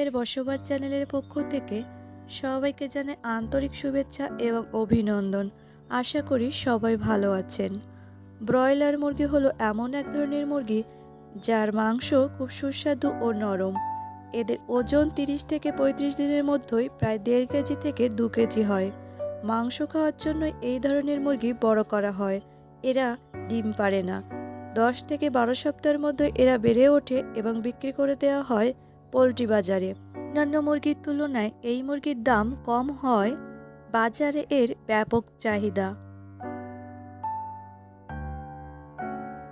মায়ের বসবাস চ্যানেলের পক্ষ থেকে সবাইকে জানাই আন্তরিক শুভেচ্ছা এবং অভিনন্দন। আশা করি সবাই ভালো আছেন। ব্রয়লার মুরগি হলো এমন এক ধরনের মুরগি যার মাংস খুব সুস্বাদু ও নরম। এদের ওজন তিরিশ থেকে পঁয়ত্রিশ দিনের মধ্যেই প্রায় দেড় কেজি থেকে দু কেজি হয়। মাংস খাওয়ার জন্য এই ধরনের মুরগি বড় করা হয়। এরা ডিম পারে না। দশ থেকে বারো সপ্তাহের মধ্যে এরা বেড়ে ওঠে এবং বিক্রি করে দেওয়া হয় পোলট্রি বাজারে। অন্যান্য মুরগির তুলনায় এই মুরগির দাম কম হয় বাজারে এর ব্যাপক চাহিদা।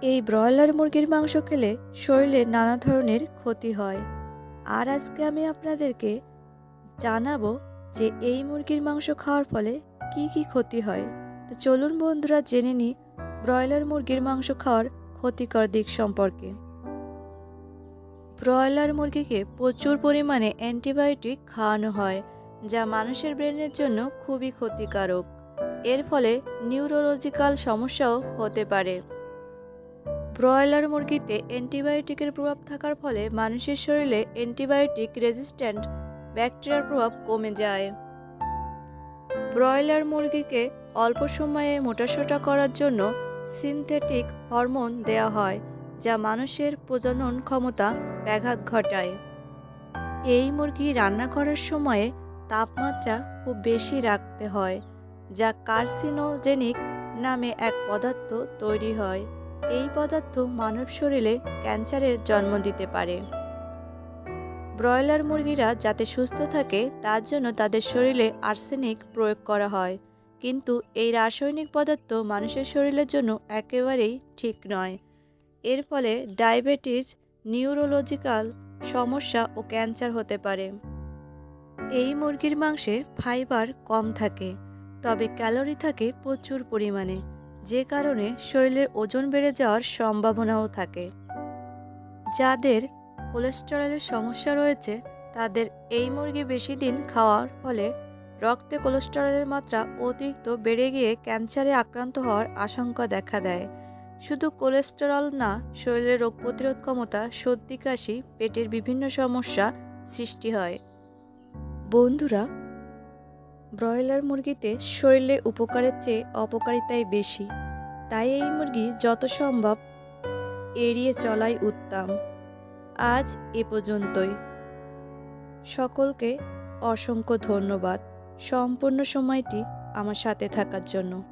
এই ব্রয়লার মুরগির মাংস খেলে শরীরে নানা ধরনের ক্ষতি হয়। আর আজকে আমি আপনাদেরকে জানাব যে এই মুরগির মাংস খাওয়ার ফলে কি কি ক্ষতি হয়। তো চলুন বন্ধুরা জেনে নিই ব্রয়লার মুরগির মাংস খাওয়ার ক্ষতিকর দিক সম্পর্কে। ব্রয়লার মুরগিকে প্রচুর পরিমাণে অ্যান্টিবায়োটিক খাওয়ানো হয়, যা মানুষের ব্রেনের জন্য খুবই ক্ষতিকারক। এর ফলে নিউরোলজিক্যাল সমস্যাও হতে পারে। ব্রয়লার মুরগিতে অ্যান্টিবায়োটিকের প্রভাব থাকার ফলে মানুষের শরীরে অ্যান্টিবায়োটিক রেজিস্ট্যান্ট ব্যাকটেরিয়ার প্রভাব কমে যায়। ব্রয়লার মুরগিকে অল্প সময়ে মোটাসোটা করার জন্য সিনথেটিক হরমোন দেওয়া হয়, যা মানুষের প্রজনন ক্ষমতা ব্যাঘাত ঘটায়। এই মুরগি রান্না করার সময়ে তাপমাত্রা খুব বেশি রাখতে হয়, যা কার্সিনোজেনিক নামে এক পদার্থ তৈরি হয়। এই পদার্থ মানব শরীরে ক্যান্সারের জন্ম দিতে পারে। ব্রয়লার মুরগিরা যাতে সুস্থ থাকে, তার জন্য তাদের শরীরে আর্সেনিক প্রয়োগ করা হয়। কিন্তু এই রাসায়নিক পদার্থ মানুষের শরীরের জন্য একেবারেই ঠিক নয়। এর ফলে ডায়াবেটিস নিউরোলজিক্যাল সমস্যা ও ক্যান্সার হতে পারে। এই মুরগির মাংসে ফাইবার কম থাকে, তবে ক্যালোরি থাকে প্রচুর পরিমাণে, যে কারণে শরীরের ওজন বেড়ে যাওয়ার সম্ভাবনাও থাকে। যাদের কোলেস্টেরলের সমস্যা রয়েছে, তাদের এই মুরগি বেশি দিন খাওয়ার ফলে রক্তে কোলেস্টেরলের মাত্রা অতিরিক্ত বেড়ে গিয়ে ক্যান্সারে আক্রান্ত হওয়ার আশঙ্কা দেখা দেয়। শুধু কোলেস্টেরল না শরীরের রোগ প্রতিরোধ ক্ষমতা, সর্দি, কাশি, পেটের বিভিন্ন সমস্যা সৃষ্টি হয়। বন্ধুরা, ব্রয়লার মুরগিতে শরীরে উপকারের চেয়ে অপকারিতাই বেশি। তাই এই মুরগি যত সম্ভব এড়িয়ে চলাই উত্তম। আজ এ পর্যন্তই। সকলকে অসংখ্য ধন্যবাদ সম্পূর্ণ সময়টি আমার সাথে থাকার জন্য।